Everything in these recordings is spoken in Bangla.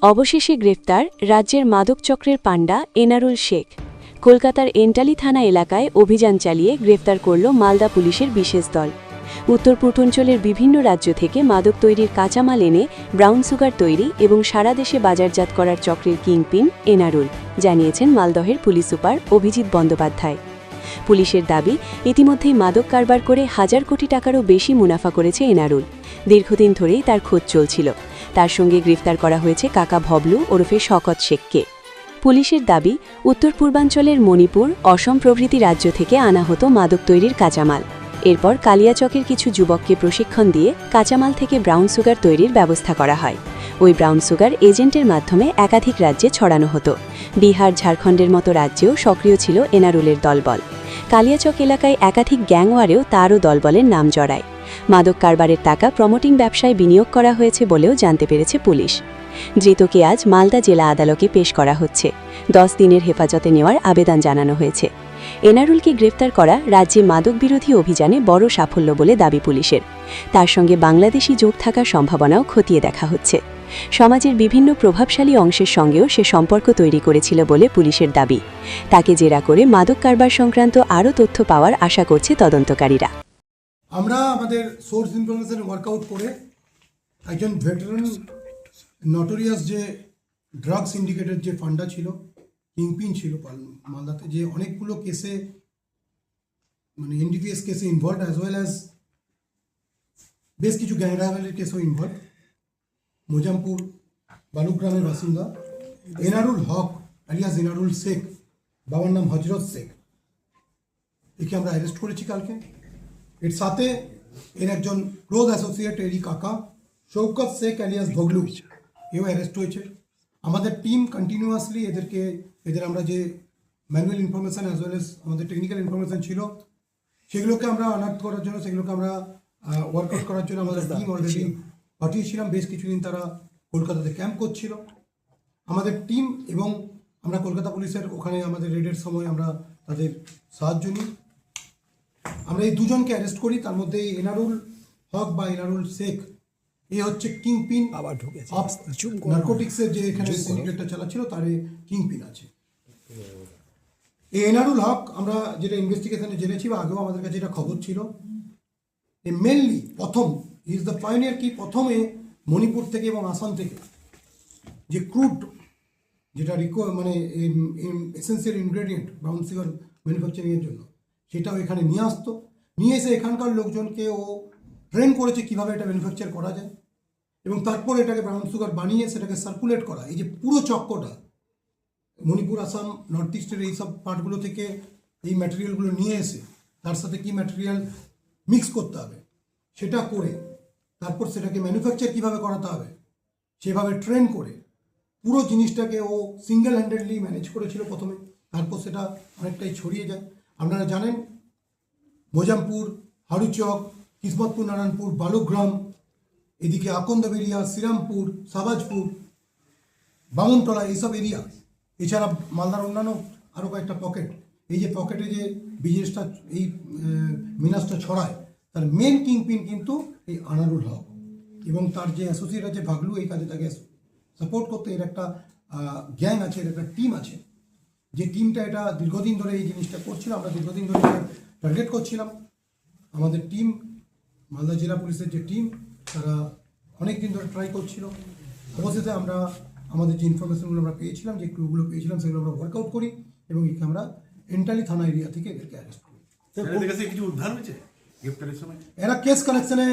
অবশেষে গ্রেফতার রাজ্যের মাদক চক্রের পাণ্ডা এনারুল শেখ। কলকাতার এন্টালি থানা এলাকায় অভিযান চালিয়ে গ্রেফতার করল মালদা পুলিশের বিশেষ দল। উত্তর পূর্বাঞ্চলের বিভিন্ন রাজ্য থেকে মাদক তৈরির কাঁচামাল এনে ব্রাউন সুগার তৈরি এবং সারা দেশে বাজারজাত করার চক্রের কিংপিন এনারুল, জানিয়েছেন মালদহের পুলিশ সুপার অভিজিৎ বন্দ্যোপাধ্যায়। পুলিশের দাবি, ইতিমধ্যেই মাদক কারবার করে হাজার কোটি টাকারও বেশি মুনাফা করেছে এনারুল। দীর্ঘদিন ধরেই তার খোঁজ চলছিল। তার সঙ্গে গ্রেফতার করা হয়েছে কাকা ভবলু ওরফে শকত শেখকে। পুলিশের দাবি, উত্তর পূর্বাঞ্চলের মণিপুর, অসম প্রভৃতি রাজ্য থেকে আনা হতো মাদক তৈরির কাঁচামাল। এরপর কালিয়াচকের কিছু যুবককে প্রশিক্ষণ দিয়ে কাঁচামাল থেকে ব্রাউন সুগার তৈরির ব্যবস্থা করা হয়। ওই ব্রাউন সুগার এজেন্টের মাধ্যমে একাধিক রাজ্যে ছড়ানো হতো। বিহার, ঝাড়খণ্ডের মতো রাজ্যেও সক্রিয় ছিল এনারুলের দলবল। কালিয়াচক এলাকায় একাধিক গ্যাংওয়ারেও তারও দলবলের নাম জড়ায়। মাদক কারবারের টাকা প্রমোটিং ব্যবসায় বিনিয়োগ করা হয়েছে বলেও জানতে পেরেছে পুলিশ। ধৃতকে আজ মালদা জেলা আদালতে পেশ করা হচ্ছে। দশ দিনের হেফাজতে নেওয়ার আবেদন জানানো হয়েছে। এনারুলকে গ্রেফতার করা রাজ্যে মাদক বিরোধী অভিযানে বড় সাফল্য বলে দাবি পুলিশের। তার সঙ্গে বাংলাদেশি যোগ থাকার সম্ভাবনাও খতিয়ে দেখা হচ্ছে। সমাজের বিভিন্ন প্রভাবশালী অংশের সঙ্গেও সে সম্পর্ক তৈরি করেছিল বলে পুলিশের দাবি। তাকে জেরা করে মাদক কারবার সংক্রান্ত আরও তথ্য পাওয়ার আশা করছে তদন্তকারীরা। আমরা আমাদের সোর্স ইনফরমেশন ওয়ার্কআউট করে একজন ভেটারান নটোরিয়াস যে ড্রাগ সিন্ডিকেটের যে ফান্ডা ছিল কিংপিন ছিল মালদাতে, যে অনেকগুলো কেসে মানে এনডিপিএস কেসে ইনভলভ অ্যাজ ওয়েল অ্যাজ বেশ কিছু গ্যাং কেসেও ইনভলভ মোজামপুর, বালুগ্রামের বাসিন্দা, এনারুল হক আলিয়াস এনারুল শেখ, বাবার নাম হজরত শেখ। একে আমরা অ্যারেস্ট করেছি কালকে। এর সাথে এর একজন ক্লোজ অ্যাসোসিয়েট এরই কাকা শৌকত শেখ আলিয়াস ভগলু এও অ্যারেস্ট হয়েছে। আমাদের টিম কন্টিনিউয়াসলি এদেরকে এদের আমরা যে manual information as well as আমাদের টেকনিক্যাল ইনফরমেশন ছিল সেগুলোকে আমরা অনার্থ করার জন্য সেগুলোকে আমরা ওয়ার্কআউট করার জন্য আমাদের টিম অলরেডি পাঠিয়েছিলাম। বেশ কিছুদিন তারা কলকাতাতে ক্যাম্প করছিল। আমাদের টিম এবং আমরা কলকাতা পুলিশের ওখানে আমাদের রেডের সময় আমরা তাদের সাহায্য নিই। আমরা এই দুজনকে অ্যারেস্ট করি তার মধ্যে এই এনারুল হক বা এনারুল শেখ। এ হচ্ছে কিং পিন আবার ঢুকেছে। নার্কোটিক্সের যে এখানে সিন্ডিকেটটা চালাচ্ছিল তার কিং পিন আছে। এই এনারুল হক আমরা যেটা ইনভেস্টিগেশনে জেনেছি বা আগেও আমাদের কাছে এটা খবর ছিল এ মেনলি প্রথম ইজ দ্য পাইনিয়ার কি প্রথমে মণিপুর থেকে এবং আসাম থেকে যে ক্রুড যেটা রিকো মানে এসেন্সিয়াল ইনগ্রেডিয়েন্ট ব্রাউন সুগার ম্যানুফ্যাকচারিংয়ের জন্য। সেটাও এখানে নিয়ে আসতো। নিয়ে এসে এখানকার লোকজনকে ও ট্রেন করেছে কীভাবে এটা ম্যানুফ্যাকচার করা যায়। এবং তারপর এটাকে ব্রাউন সুগার বানিয়ে সেটাকে সার্কুলেট করা। এই যে পুরো চক্রটা মণিপুর, আসাম নর্থ ইস্টের এইসব পার্টগুলো থেকে এই ম্যাটেরিয়ালগুলো নিয়ে এসে তার সাথে কি ম্যাটেরিয়াল মিক্স করতে হবে, সেটা করে তারপর সেটাকে ম্যানুফ্যাকচার কীভাবে করাতে হবে, সেভাবে ট্রেন করে পুরো জিনিসটাকে ও সিঙ্গেল হ্যান্ডেডলি ম্যানেজ করেছিল প্রথমে। তারপর সেটা অনেকটাই ছড়িয়ে যায়। আপনারা জানেন, মোজামপুর হাড়ুচক কিসমতপুর, নারায়ণপুর, বালুগ্রাম, এদিকে আকন্দবেরিয়া শ্রীরামপুর, সাবাজপুর, বামুনতলা, এইসব এরিয়া এছাড়া মালদার অন্যান্য আরও কয়েকটা পকেট এই যে পকেটে যে বিজনেসটা এই মিনাসটা ছড়ায়, তার মেন কিংপিন কিন্তু এই আনারুল হক। এবং তার যে অ্যাসোসিয়েট আছে ভাগলু, এই কাজে তাকে সাপোর্ট করতে এর একটা গ্যাং আছে, এর একটা টিম আছে। যে টিমটা এটা দীর্ঘদিন ধরে এই জিনিসটা করছিল আমরা দীর্ঘদিন ধরে টার্গেট করছিলাম। আমাদের টিম মালদা জেলা পুলিশের যে টিম তারা অনেক দিন ধরে ট্রাই করছিল। অবশেষে আমরা আমাদের যে ইনফরমেশনগুলো আমরা পেয়েছিলাম যে ক্লুগুলো পেয়েছিলাম সেগুলো আমরা ওয়ার্কআউট করি এবং একে আমরা এন্টালি থানা এরিয়া থেকে এদেরকে অ্যারেস্ট করি। কিছু উদ্ধার হয়েছে? এরা কেস কালেকশনে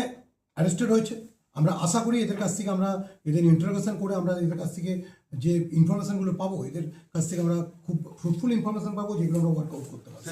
অ্যারেস্টেড হয়েছে। আমরা আশা করি এদের কাছ থেকে আমরা এদের ইন্টারোগেশন করে আমরা এদের কাছ থেকে যে ইনফরমেশনগুলো পাবো এদের কাছ থেকে আমরা খুব ফ্রুটফুল ইনফরমেশন পাবো যেগুলো আমরা ওয়ার্কআউট করতে পারব।